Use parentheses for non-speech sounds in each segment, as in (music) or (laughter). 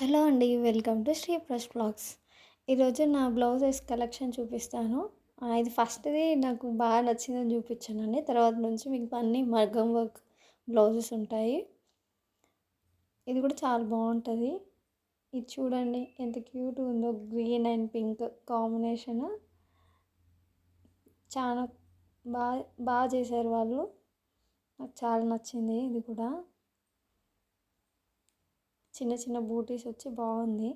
Hello అండి welcome to Sri press blogs. ఈరోజు నా బ్లౌజెస్ కలెక్షన్ చూపిస్తాను. ఇది ఫస్ట్ది నాకు బాగా నచ్చిందని చూపించానండి. తర్వాత నుంచి మీకు అన్ని మగ్గం వర్క్ బ్లౌజెస్ ఉంటాయి. ఇది కూడా చాలా బాగుంటుంది. ఇది చూడండి ఎంత క్యూట్ ఉందో గ్రీన్ అండ్ పింక్ కాంబినేషన్. చాలా బాగా బాగా చేశారు వాళ్ళు. నాకు చాలా నచ్చింది ఇది కూడా. చిన్న చిన్న బూటీస్ వచ్చి బాగుంది.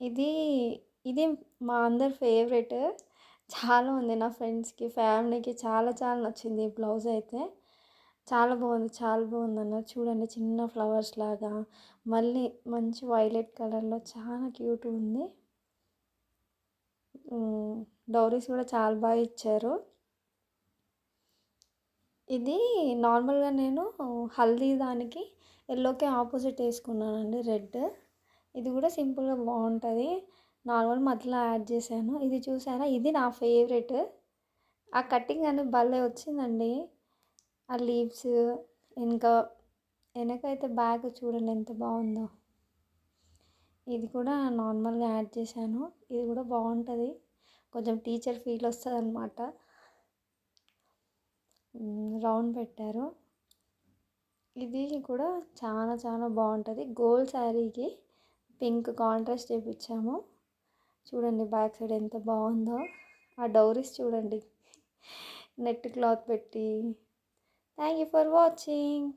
ఇది ఇది మా అందరి ఫేవరెట్. చాలా ఉంది నా ఫ్రెండ్స్కి ఫ్యామిలీకి చాలా చాలా నచ్చింది ఈ బ్లౌజ్ అయితే. చాలా బాగుంది చాలా బాగుంది అన్నారు చూడండి చిన్న ఫ్లవర్స్ లాగా. మళ్ళీ మంచి వైలెట్ కలర్లో చాలా క్యూట్ ఉంది. డౌరీస్ కూడా చాలా బాగా ఇచ్చారు. ఇది నార్మల్గా నేను హల్దీ దానికి ఎల్లోకి ఆపోజిట్ వేసుకున్నానండి రెడ్. ఇది కూడా సింపుల్గా బాగుంటుంది. నార్మల్ మధ్యలో యాడ్ చేశాను. ఇది చూసారా? ఇది నా ఫేవరెట్. ఆ కటింగ్ అనేది భలే వచ్చిందండి. ఆ లీవ్స్ ఇంకా వెనకైతే బ్యాగ్ చూడండి ఎంత బాగుందో. ఇది కూడా నార్మల్గా యాడ్ చేశాను. ఇది కూడా బాగుంటుంది. కొంచెం టీచర్ ఫీల్ వస్తుంది అనమాట రౌండ్ పెట్టారు. ఇది కూడా చాలా చాలా బాగుంటుంది. గోల్డ్ శారీకి పింక్ కాంట్రాస్ట్ చేయించాము చూడండి బ్యాక్ సైడ్ ఎంత బాగుందో. ఆ డౌరీస్ చూడండి. (laughs) నెట్ క్లాత్ పెట్టి. Thank you for watching